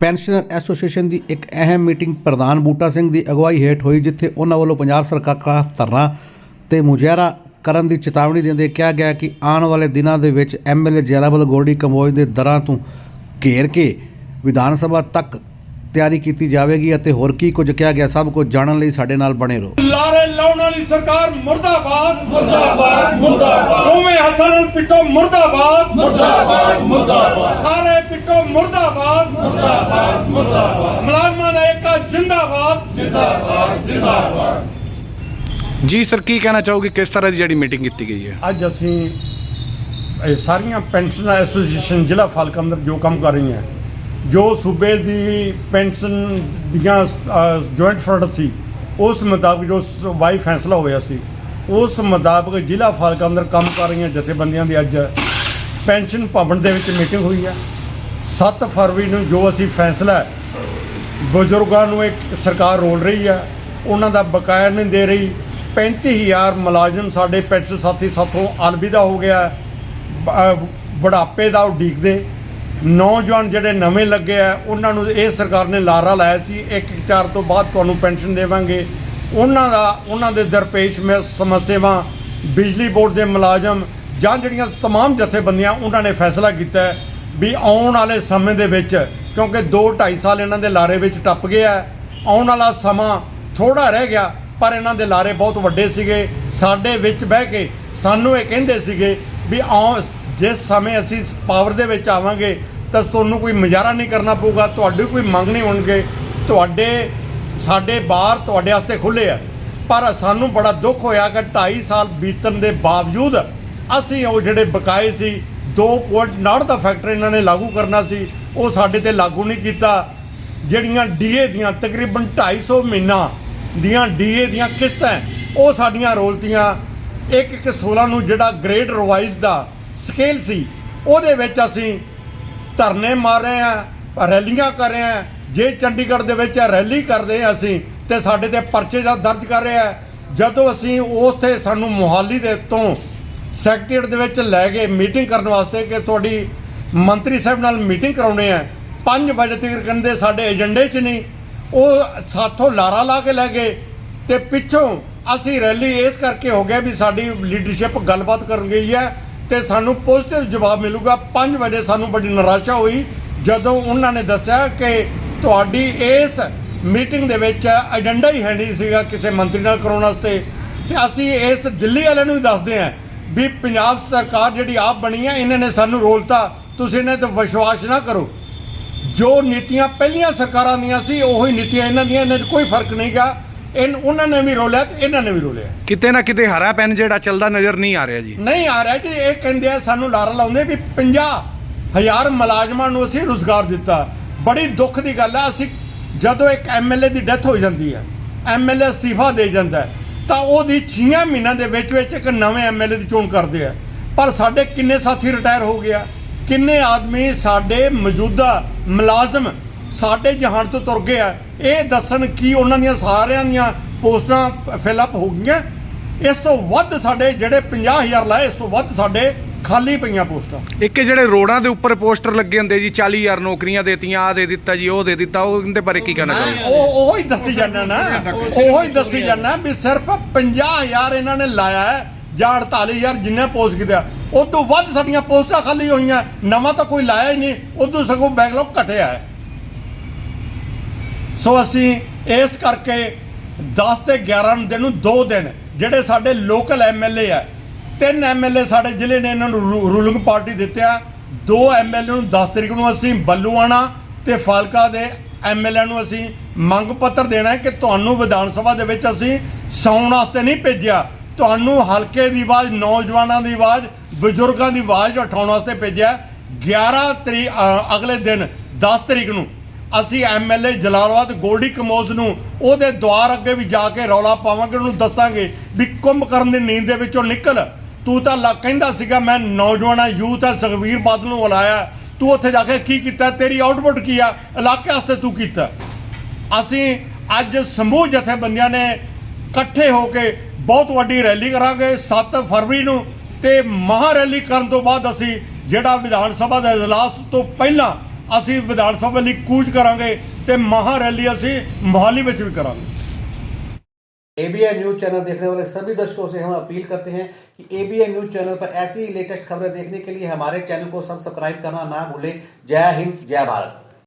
Pensioner association ਦੀ ਇੱਕ ਅਹਿਮ meeting ਪ੍ਰਧਾਨ ਬੂਟਾ ਸਿੰਘ ਦੀ ਅਗਵਾਈ ਹੇਠ ਹੋਈ, ਜਿੱਥੇ ਉਹਨਾਂ ਵੱਲੋਂ ਪੰਜਾਬ ਸਰਕਾਰ ਖਿਲਾਫ ਧਰਨਾ ਤੇ ਮੁਜ਼ਾਹਰਾ ਕਰਨ ਦੀ ਚੇਤਾਵਨੀ ਦਿੰਦੇ ਕਿਹਾ ਗਿਆ ਕਿ ਆਉਣ ਵਾਲੇ ਦਿਨਾਂ ਦੇ ਵਿੱਚ ਐਮਐਲਏ ਜੈਰਾਬਲ ਗੋਲਡੀ ਕੰਬੋਜ ਦੇ ਦਰਾਂ ਤੋਂ ਘੇਰ ਕੇ ਵਿਧਾਨ ਸਭਾ ਤੱਕ ਤਿਆਰੀ ਕੀਤੀ ਜਾਵੇਗੀ ਅਤੇ ਹੋਰ ਕੀ ਕੁਝ ਕਿਹਾ ਗਿਆ ਸਭ ਕੁਝ ਜਾਣਨ ਲਈ ਸਾਡੇ ਨਾਲ ਬਣੇ ਰਹੋ। ਲਾਰੇ ਲਾਉਣ ਵਾਲੀ ਸਰਕਾਰ ਮੁਰਦਾਬਾਦ। ਮੁਰਦਾਬਾਦ ਮੁਰਦਾਬਾਦ। ਦੋਵੇਂ ਹੱਥਾਂ ਨਾਲ ਪਿੱਟੋ ਮੁਰਦਾਬਾਦ। ਮੁਰਦਾਬਾਦ ਮੁਰਦਾਬਾਦ। ਸਾਰੇ ਪਿੱਟੋ ਮੁਰਦਾਬਾਦ। ਮੁਰਦਾਬਾਦ ਮੁਰਦਾਬਾਦ। ਮੁਲਾਜ਼ਮਾਂ ਦਾ ਏਕਾ ਜਿੰਦਾਬਾਦ। ਜਿੰਦਾਬਾਦ ਜਿੰਦਾਬਾਦ। ਜੀ ਸਰ ਕੀ ਕਹਿਣਾ ਚਾਹੋਗੇ? ਕਿਸ ਤਰ੍ਹਾਂ ਦੀ ਜਿਹੜੀ ਮੀਟਿੰਗ ਕੀਤੀ ਗਈ ਹੈ? ਅੱਜ ਅਸੀਂ ਇਹ ਸਾਰੀਆਂ ਪੈਨਸ਼ਨ ਐਸੋਸੀਏਸ਼ਨ ਜ਼ਿਲ੍ਹਾ ਫਾਲਕਾ ਅੰਦਰ ਜੋ ਕੰਮ ਕਰ ਰਹੀਆਂ ਜੋ ਸੂਬੇ ਦੀ ਪੈਨਸ਼ਨ ਦੀਆਂ ਜੁਆਇੰਟ ਫਰੰਟ ਸੀ, ਉਸ ਮੁਤਾਬਕ ਜੋ ਸ- ਵਾਈ ਫੈਸਲਾ ਹੋਇਆ ਸੀ, ਉਸ ਮੁਤਾਬਕ ਜ਼ਿਲ੍ਹਾ ਫਾਲਕਾ ਅੰਦਰ ਕੰਮ ਕਰ ਰਹੀਆਂ ਜਥੇਬੰਦੀਆਂ ਦੀ ਅੱਜ ਪੈਨਸ਼ਨ ਭਵਨ ਦੇ ਵਿੱਚ ਮੀਟਿੰਗ ਹੋਈ ਹੈ। 7 ਫਰਵਰੀ ਨੂੰ ਜੋ ਅਸੀਂ ਫੈਸਲਾ ਬਜ਼ੁਰਗਾਂ ਨੂੰ ਇੱਕ ਸਰਕਾਰ ਰੋਲ ਰਹੀ ਹੈ, ਉਹਨਾਂ ਦਾ ਬਕਾਇਆ ਨਹੀਂ ਦੇ ਰਹੀ 35000 ਮੁਲਾਜ਼ਮ ਸਾਡੇ ਪੈਨਸ਼ਨ ਸਾਥੀ ਸਾਥੋਂ ਅਲਵਿਦਾ ਹੋ ਗਿਆ ਬੁਢਾਪੇ ਦਾ ਉਡੀਕਦੇ ਨੌਜਵਾਨ ਜਿਹੜੇ ਨਵੇਂ ਲੱਗੇ ਆ ਉਹਨਾਂ ਨੂੰ ਇਹ ਸਰਕਾਰ ਨੇ ਲਾਰਾ ਲਾਇਆ ਸੀ ਇੱਕ ਇੱਕ ਚਾਰ ਤੋਂ ਬਾਅਦ ਤੁਹਾਨੂੰ ਪੈਨਸ਼ਨ ਦੇਵਾਂਗੇ ਉਹਨਾਂ ਦਾ ਉਹਨਾਂ ਦੇ ਦਰਪੇਸ਼ ਮੇ ਸਮੱਸਿਆਵਾਂ ਬਿਜਲੀ ਬੋਰਡ ਦੇ ਮੁਲਾਜ਼ਮ ਜਾਂ ਜਿਹੜੀਆਂ तमाम ਜਥੇਬੰਦੀਆਂ ਉਹਨਾਂ ਨੇ ਫੈਸਲਾ ਕੀਤਾ ਹੈ ਵੀ ਆਉਣ ਵਾਲੇ ਸਮੇਂ ਦੇ ਵਿੱਚ ਕਿਉਂਕਿ 2 2.5 ਸਾਲ ਇਹਨਾਂ ਦੇ ਲਾਰੇ ਵਿੱਚ ਟੱਪ ਗਿਆ ਹੈ, ਆਉਣ ਵਾਲਾ ਸਮਾਂ ਥੋੜਾ ਰਹਿ ਗਿਆ ਪਰ ਇਹਨਾਂ ਦੇ ਲਾਰੇ ਬਹੁਤ ਵੱਡੇ ਸੀਗੇ ਸਾਡੇ ਵਿੱਚ ਬਹਿ ਕੇ ਸਾਨੂੰ ਇਹ ਕਹਿੰਦੇ ਸੀਗੇ ਵੀ ਆਉ, ਜਿਸ ਸਮੇਂ ਅਸੀਂ ਪਾਵਰ ਦੇ ਵਿੱਚ ਆਵਾਂਗੇ, ਤਾਂ ਤੁਹਾਨੂੰ ਕੋਈ ਮੁਜ਼ਾਹਰਾ ਨਹੀਂ ਕਰਨਾ ਪਊਗਾ, ਤੁਹਾਡੀ ਕੋਈ ਮੰਗ ਨਹੀਂ ਹੋਣਗੇ। ਤੁਹਾਡੇ, ਸਾਡੇ ਬਾਹਰ ਤੁਹਾਡੇ ਵਾਸਤੇ ਖੁੱਲੇ ਆ। ਪਰ ਸਾਨੂੰ ਬੜਾ ਦੁੱਖ ਹੋਇਆ ਕਿ 2.5 ਸਾਲ ਬੀਤਣ ਦੇ ਬਾਵਜੂਦ ਅਸੀਂ ਉਹ ਜਿਹੜੇ ਬਕਾਏ ਸੀ 2.9 ਦਾ ਫੈਕਟਰ ਇਹਨਾਂ ਨੇ ਲਾਗੂ ਕਰਨਾ ਸੀ, ਉਹ ਸਾਡੇ ਤੇ ਲਾਗੂ ਨਹੀਂ ਕੀਤਾ। ਜਿਹੜੀਆਂ ਡੀਏ ਦੀਆਂ ਤਕਰੀਬਨ 250 ਮਹੀਨਾ ਦੀਆਂ ਡੀਏ ਦੀਆਂ ਕਿਸ਼ਤਾਂ, ਉਹ ਸਾਡੀਆਂ ਰੋਲਤੀਆਂ। ਇੱਕ ਇੱਕ 16 ਨੂੰ ਜਿਹੜਾ ਗ੍ਰੇਡ ਰਿਵਾਈਜ਼ ਦਾ ਸਕੇਲ ਸੀ, ਉਹਦੇ ਵਿੱਚ ਅਸੀਂ ਧਰਨੇ ਮਾਰ ਰਹੇ ਆ ਰੈਲੀਆਂ ਕਰ ਰਹੇ ਆ ਜੇ ਚੰਡੀਗੜ੍ਹ ਦੇ ਵਿੱਚ ਰੈਲੀ ਕਰਦੇ ਆ ਅਸੀਂ ਤੇ ਸਾਡੇ ਤੇ ਪਰਚੇ ਦਾ ਦਰਜ ਕਰ ਰਿਹਾ ਜਦੋਂ ਅਸੀਂ ਉੱਥੇ ਸਾਨੂੰ ਮੁਹਾਲੀ ਦੇ ਤੋਂ ਸੈਕਟਰੀਏਟ ਦੇ ਵਿੱਚ ਲੈ ਗਏ ਮੀਟਿੰਗ ਕਰਨ ਵਾਸਤੇ ਕਿ ਤੁਹਾਡੀ ਮੰਤਰੀ ਸਾਹਿਬ ਨਾਲ ਮੀਟਿੰਗ ਕਰਾਉਣੇ ਆ 5 ਵਜੇ ਤੱਕ ਕਹਿੰਦੇ ਸਾਡੇ ਏਜੰਡੇ 'ਚ ਨਹੀਂ, ਉਹ ਸਾਥੋਂ ਲਾਰਾ ਲਾ ਕੇ ਲੈ ਗਏ ਤੇ ਪਿੱਛੋਂ ਅਸੀਂ ਰੈਲੀ ਇਸ ਕਰਕੇ ਹੋ ਗਿਆ ਵੀ ਸਾਡੀ ਲੀਡਰਸ਼ਿਪ ਗੱਲਬਾਤ ਕਰਨ ਗਈ ਹੈ ਤੇ ਸਾਨੂੰ ਪੋਜ਼ਿਟਿਵ ਜਵਾਬ ਮਿਲੂਗਾ। 5 ਵਜੇ ਸਾਨੂੰ ਬੜੀ ਨਿਰਾਸ਼ਾ ਹੋਈ, ਜਦੋਂ ਉਹਨਾਂ ਨੇ ਦੱਸਿਆ ਕਿ ਤੁਹਾਡੀ ਇਸ ਮੀਟਿੰਗ ਦੇ ਵਿੱਚ ਏਜੰਡਾ ਹੀ ਹੈ ਨਹੀਂ ਸੀਗਾ ਕਿਸੇ ਮੰਤਰੀ ਨਾਲ ਕਰਾਉਣ ਵਾਸਤੇ। ਤੇ ਅਸੀਂ ਇਸ ਦਿੱਲੀ ਵਾਲਿਆਂ ਨੂੰ ਵੀ ਦੱਸਦੇ ਹਾਂ ਵੀ ਪੰਜਾਬ ਸਰਕਾਰ ਜਿਹੜੀ ਆਪ ਬਣੀ ਹੈ, ਇਹਨਾਂ ਨੇ ਸਾਨੂੰ ਰੋਲਤਾ। ਤੁਸੀਂ ਇਹਨਾਂ ਤੇ ਵਿਸ਼ਵਾਸ ਨਾ ਕਰੋ। ਜੋ ਨੀਤੀਆਂ ਪਹਿਲੀਆਂ ਸਰਕਾਰਾਂ ਦੀਆਂ ਸੀ, ਉਹੀ ਨੀਤੀਆਂ ਇਹਨਾਂ ਦੀਆਂ, ਇਹਨਾਂ 'ਚ ਕੋਈ ਫ਼ਰਕ ਨਹੀਂਗਾ ਇਹ ਉਹਨਾਂ ਨੇ ਵੀ ਰੋਲਿਆ ਤੇ ਇਹਨਾਂ ਨੇ ਵੀ ਰੋਲਿਆ। ਕਿਤੇ ਨਾ ਕਿਤੇ ਹਰਾ ਪੈਨ ਜਿਹੜਾ ਚੱਲਦਾ ਨਜ਼ਰ ਨਹੀਂ ਆ ਰਿਹਾ ਜੀ। ਨਹੀਂ ਆ ਰਿਹਾ ਕਿ ਇਹ ਕਹਿੰਦੇ ਆ ਸਾਨੂੰ ਲਾਰਾ ਲਾਉਂਦੇ ਵੀ 50 ਹਜ਼ਾਰ ਮੁਲਾਜ਼ਮਾਂ ਨੂੰ ਅਸੀਂ ਰੁਜ਼ਗਾਰ ਦਿੱਤਾ। ਬੜੀ ਦੁੱਖ ਦੀ ਗੱਲ ਹੈ ਅਸੀਂ ਜਦੋਂ ਇੱਕ ਐਮਐਲਏ ਦੀ ਡੈਥ ਹੋ ਜਾਂਦੀ ਹੈ ਐਮਐਲਏ ਅਸਤੀਫਾ ਦੇ ਜਾਂਦਾ ਹੈ, ਤਾਂ ਉਹਦੀ 6 ਮਹੀਨਿਆਂ ਦੇ ਵਿੱਚ ਵਿੱਚ ਇੱਕ ਨਵੇਂ ਐਮਐਲਏ ਦੀ ਚੋਣ ਕਰਦੇ ਆ। ਪਰ ਸਾਡੇ ਕਿੰਨੇ ਸਾਥੀ ਰਿਟਾਇਰ ਹੋ ਗਿਆ ਕਿੰਨੇ ਆਦਮੀ ਸਾਡੇ ਮੌਜੂਦਾ ਮੁਲਾਜ਼ਮ ਸਾਡੇ ਜਹਾਨ ਤੋਂ ਤੁਰ ਗਏ ਆ। ਇਹ ਦੱਸਣ ਕੀ ਉਹਨਾਂ ਦੀਆਂ ਸਾਰਿਆਂ ਦੀਆਂ ਪੋਸਟਾਂ ਫਿਲ ਅਪ ਹੋ ਗਈਆਂ। ਇਸ ਤੋਂ ਵੱਧ ਸਾਡੇ ਜਿਹੜੇ 50000 ਲਾਏ ਇਸ ਤੋਂ ਵੱਧ ਸਾਡੇ ਖਾਲੀ ਪਈਆਂ ਪੋਸਟਾਂ। ਇੱਕ ਜਿਹੜੇ ਰੋਡਾਂ ਦੇ ਉੱਪਰ ਪੋਸਟਰ ਲੱਗੇ ਹੁੰਦੇ ਜੀ 40000 ਨੌਕਰੀਆਂ ਦੇਤੀਆਂ ਆ ਦੇ ਦਿੱਤਾ ਜੀ ਉਹ ਦੇ ਦਿੱਤਾ ਉਹ ਇਹਦੇ ਬਾਰੇ ਕੀ ਕਹਿਣਾ ਚਾਹੋਗੇ? ਉਹ ਉਹ ਹੀ ਦੱਸੀ ਜਾਂਦਾ ਨਾ। ਉਹ ਹੀ ਦੱਸੀ ਜਾਂਦਾ ਵੀ ਸਿਰਫ 50000 ਇਹਨਾਂ ਨੇ ਲਾਇਆ ਹੈ ਜਾਂ 48000 ਜਿੰਨੇ ਪੋਸਟ ਕੀਤਾ ਉਸ ਤੋਂ ਵੱਧ ਸਾਡੀਆਂ ਪੋਸਟਾਂ ਖਾਲੀ ਹੋਈਆਂ। ਨਵਾਂ ਤਾਂ ਕੋਈ ਲਾਇਆ ਹੀ ਨਹੀਂ ਉਦੋਂ ਸਗੋਂ ਬੈਕਲੌਗ ਘਟਿਆ ਹੈ। ਸੋ ਅਸੀਂ ਇਸ ਕਰਕੇ 10 ਤੇ 11 ਦਿਨ ਨੂੰ ਦੋ ਦਿਨ, ਜਿਹੜੇ ਸਾਡੇ ਲੋਕਲ ਐਮਐਲਏ ਆ। ਤਿੰਨ ਐਮਐਲਏ ਸਾਡੇ ਜ਼ਿਲ੍ਹੇ ਨੇ ਇਹਨਾਂ ਨੂੰ ਰੂ- ਰੂਲਿੰਗ ਪਾਰਟੀ ਦਿੱਤਿਆ। ਦੋ ਐਮਐਲਏ ਨੂੰ 10 ਤਰੀਕ ਨੂੰ ਅਸੀਂ ਬੱਲੂਆਣਾ ਤੇ ਫਾਲਕਾ ਦੇ ਐਮਐਲਏ ਨੂੰ ਅਸੀਂ ਮੰਗ ਪੱਤਰ ਦੇਣਾ ਹੈ ਕਿ ਤੁਹਾਨੂੰ ਵਿਧਾਨ ਸਭਾ ਦੇ ਵਿੱਚ ਅਸੀਂ ਸੌਣ ਵਾਸਤੇ ਨਹੀਂ ਭੇਜਿਆ। ਤੁਹਾਨੂੰ ਹਲਕੇ ਦੀ ਆਵਾਜ਼, ਨੌਜਵਾਨਾਂ ਦੀ ਆਵਾਜ਼, ਬਜ਼ੁਰਗਾਂ ਦੀ ਆਵਾਜ਼ ਉਠਾਉਣ ਵਾਸਤੇ ਭੇਜਿਆ। 11 ਤਰੀਕ ਅਗਲੇ ਦਿਨ 10 ਤਰੀਕ ਨੂੰ ਅਸੀਂ ਐਮਐਲਏ ਜਲਾਲਾਬਾਦ ਗੋਲਡੀ ਕਮੋਜ਼ ਨੂੰ ਉਹਦੇ ਦੁਆਰ ਅੱਗੇ ਵੀ ਜਾ ਕੇ ਰੌਲਾ ਪਾਵਾਂਗੇ, ਉਹਨੂੰ ਦੱਸਾਂਗੇ ਵੀ ਕੁੰਭ ਕਰਨ ਦੀ ਨੀਂਦ ਦੇ ਵਿੱਚੋਂ ਨਿਕਲ। ਤੂੰ ਤਾਂ ਲਾ, ਕਹਿੰਦਾ ਸੀਗਾ, ਮੈਂ ਨੌਜਵਾਨਾਂ ਯੂਥ ਹੈ ਸੁਖਵੀਰ ਬਾਦਲ ਨੂੰ ਬੁਲਾਇਆ ਤੂੰ ਉੱਥੇ ਜਾ ਕੇ ਕੀ ਕੀਤਾ? ਤੇਰੀ ਆਊਟਪੁੱਟ ਕੀ ਆ? ਇਲਾਕੇ ਵਾਸਤੇ ਤੂੰ ਕੀਤਾ। ਅਸੀਂ ਅੱਜ ਸਮੂਹ ਜਥੇਬੰਦੀਆਂ ਨੇ ਇਕੱਠੇ ਹੋ ਕੇ ਬਹੁਤ ਵੱਡੀ ਰੈਲੀ ਕਰਾਂਗੇ 7 ਫਰਵਰੀ ਨੂੰ। ਤੇ ਮਹਾ ਰੈਲੀ ਕਰਨ ਤੋਂ ਬਾਅਦ ਅਸੀਂ ਜਿਹੜਾ ਵਿਧਾਨ ਸਭਾ ਦਾ ਇਜਲਾਸ ਤੋਂ ਪਹਿਲਾਂ ਅਸੀਂ ਵਿਧਾਨ ਸਭਾ ਲਈ ਕੂਚ ਕਰਾਂਗੇ ਤੇ ਮਹਾ ਰੈਲੀ ਅਸੀਂ ਮੋਹਾਲੀ ਵਿੱਚ ਵੀ ਕਰਾਂਗੇ एबीएन न्यूज चैनल देखने वाले सभी दर्शकों से हम अपील करते हैं कि एबीएन न्यूज चैनल पर ऐसी ही लेटेस्ट खबरें देखने के लिए हमारे चैनल को सब्सक्राइब करना ना भूलें जय हिंद जय भारत